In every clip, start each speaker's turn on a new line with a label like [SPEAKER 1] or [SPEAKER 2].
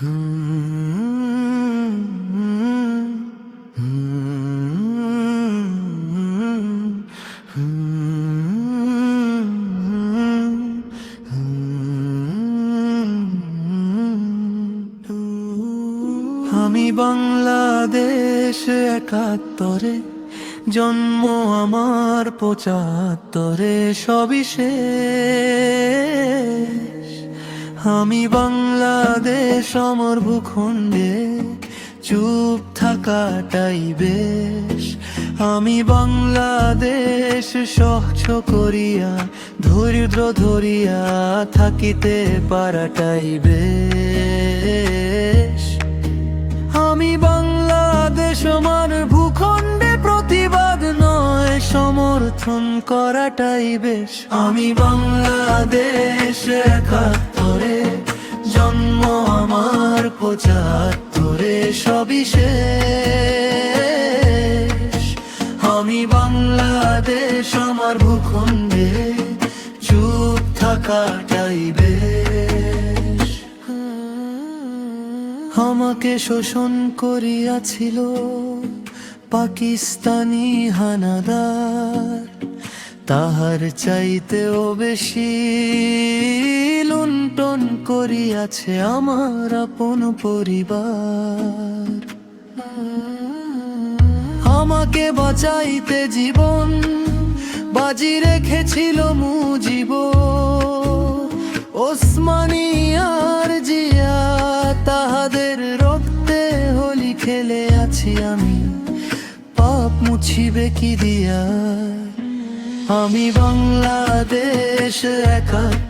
[SPEAKER 1] আমি বাংলাদেশ একাত্তরে জন্ম আমার পঁচাত্তরে সবই শেষ। আমি বাংলাদেশ আমার ভূখণ্ডে, চুপ থাকাটাই বেশ। আমি বাংলাদেশ সহ্য করিয়া, ধৈর্য ধরিয়া থাকিতে পারাটাই বেশ। আমি বাংলাদেশ আমার ভূখণ্ডে প্রতিবাদ নয়, সমর্থন করাটাই বেশ। আমি বাংলাদেশ একাত্তরে জন্ম আমার পঁচাত্তরে, সবই শেষ। আমি বাংলাদেশ আমার ভূখণ্ডে, চুপ থাকাটাই বেশ। আমাকে শোষণ করিয়াছিল পাকিস্তানি হানাদার। তাহার চাইতেও বেশি লুণ্ঠন করিয়াছে আমার আপন পরিবার। আমাকে বাঁচাইতে জীবন বাজি রেখেছিল মুজিব। ওসমানী আর জিয়া, তাহাদের রক্তে হোলি খেলে আছি আমি। পাপ মুছিবে কি দিয়া? আমি বাংলাদেশ আমার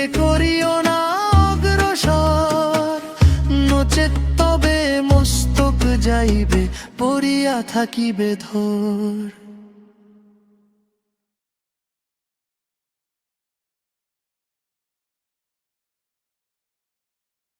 [SPEAKER 1] নিজেকে করিও না অগ্রসর। নচেত তবে মস্তক যাইবে পড়িয়া থাকিবে ধর।